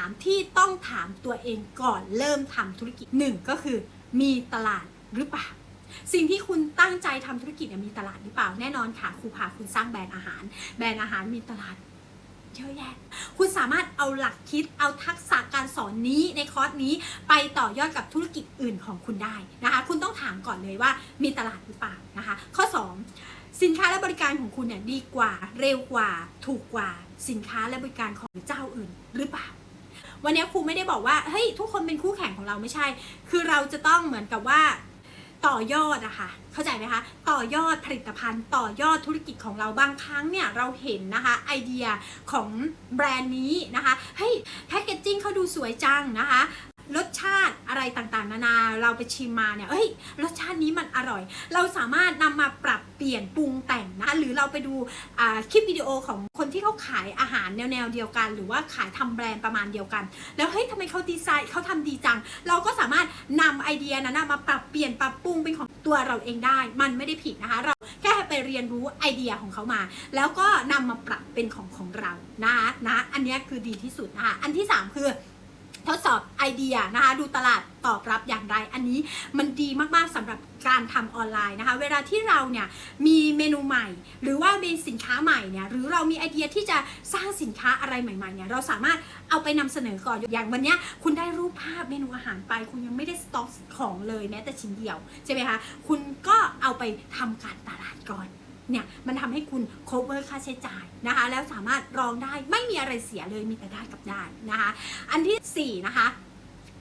ามที่ต้องถามตัวเองก่อนเริ่มทำธุรกิจหนึ่งก็คือ มีตลาดหรือเปล่าสิ่งที่คุณตั้งใจทำธุรกิจมีตลาดหรือเปล่าแน่นอนค่ะครูพาคุณสร้างแบรนด์อาหาร แบรนด์อาหารมีตลาดเยอะแยะ คุณสามารถเอาหลักคิดเอาทักษะการสอนนี้ในคอร์สนี้ไปต่อยอดกับธุรกิจอื่นของคุณได้นะคะ คุณต้องถามก่อนเลยว่ามีตลาดหรือเปล่านะคะ ข้อ 2 สินค้าและบริการของคุณเนี่ยดีกว่า เร็วกว่า ถูกกว่าสินค้าและบริการของเจ้าอื่นหรือเปล่า วันนี้ครูไม่ได้บอกว่าเฮ้ยทุกคนเป็นคู่แข่งของเราไม่ใช่ คือเราจะต้องเหมือนกับว่าต่อยอดอะค่ะ เข้าใจไหมคะ ต่อยอดผลิตภัณฑ์ต่อยอดธุรกิจของเราบางครั้งเนี่ยเราเห็นนะคะไอเดียของแบรนด์นี้นะคะ เฮ้ยแพคเกจจิ้งเขาดูสวยจังนะคะ รสชาติอะไรต่างๆ นานาเราไปชิมมาเนี่ยเอ้ยรสชาตินี้มันอร่อย เราสามารถนำมาปรับเปลี่ยนปรุงแต่งนะหรือเราไปดูคลิปวิดีโอของคนที่เขาขายอาหารแนวๆเดียวกัน หรือว่าขายทำแบรนด์ประมาณเดียวกัน แล้วเฮ้ยทำไมเขาดีไซน์เขาทำดีจัง เราก็สามารถนำไอเดียนั้นมาปรับเปลี่ยนปรับปรุงเป็นของตัวเราเองได้ มันไม่ได้ผิดนะคะเราแค่ไปเรียนรู้ไอเดียของเขามา แล้วก็นำมาปรับเป็นของของเรานะคะนะอันนี้คือดีที่สุดนะคะอันที่สามคือ ทดสอบไอเดียนะคะดูตลาดตอบรับอย่างไรอันนี้มันดีมากๆสำหรับการทำออนไลน์นะคะ เวลาที่เราเนี่ยมีเมนูใหม่ หรือว่ามีสินค้าใหม่เนี่ยหรือเรามีไอเดียที่จะสร้างสินค้าอะไรใหม่ๆเนี่ยเราสามารถเอาไปนำเสนอก่อนอย่างวันนี้คุณได้รูปภาพเมนูอาหารไป คุณยังไม่ได้สต็อกของเลยแม้แต่ชิ้นเดียวใช่ไหมคะคุณก็เอาไปทำการตลาดก่อน เนี่ยมันทำให้คุณ cover ค่าใช้จ่ายนะคะ แล้วสามารถรองได้ไม่มีอะไรเสียเลยมีแต่ได้กับได้นะคะ อันที่ 4 นะคะ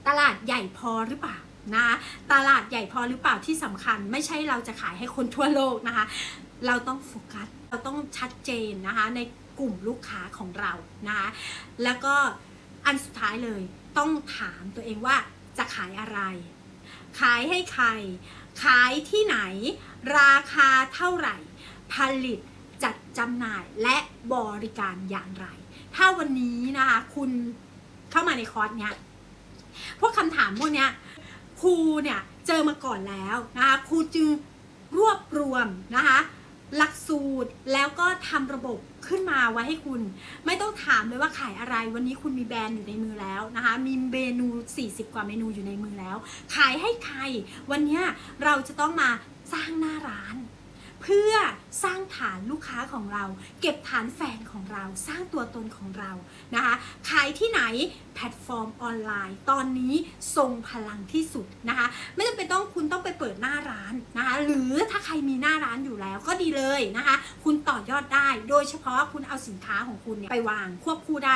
ตลาดใหญ่พอหรือเปล่านะคะตลาดใหญ่พอหรือเปล่าที่สำคัญ ไม่ใช่เราจะขายให้คนทั่วโลกนะคะ เราต้องโฟกัสเราต้องชัดเจนนะคะในกลุ่มลูกค้าของเรานะคะแล้วก็อันสุดท้ายเลยต้องถามตัวเองว่าจะขายอะไร ขายให้ใคร ขายที่ไหน ราคาเท่าไหร่ ผลิตจัดจำหน่ายและบริการอย่างไร ถ้าวันนี้นะคะคุณเข้ามาในคอร์สเนี้ยพวกคำถามพวกเนี้ยครูเนี่ยเจอมาก่อนแล้วนะคะครูจึงรวบรวมนะคะ หลักสูตรแล้วก็ทำระบบขึ้นมาไว้ให้คุณ ไม่ต้องถามเลยว่าขายอะไร วันนี้คุณมีแบรนด์อยู่ในมือแล้วนะคะมีเมนู 40 กว่าเมนูอยู่ในมือแล้ว ขายให้ใคร วันนี้เราจะต้องมาสร้างหน้าร้าน เพื่อสร้างฐานลูกค้าของเรา เก็บฐานแฟนของเราสร้างตัวตนของเรานะคะขายที่ไหนแพลตฟอร์มออนไลน์ ตอนนี้ทรงพลังที่สุดนะคะ ไม่จำเป็นต้องคุณต้องไปเปิดหน้าร้านนะคะ หรือถ้าใครมีหน้าร้านอยู่แล้วก็ดีเลยนะคะ คุณต่อยอดได้ โดยเฉพาะคุณเอาสินค้าของคุณเนี่ยไปวางควบคู่ได้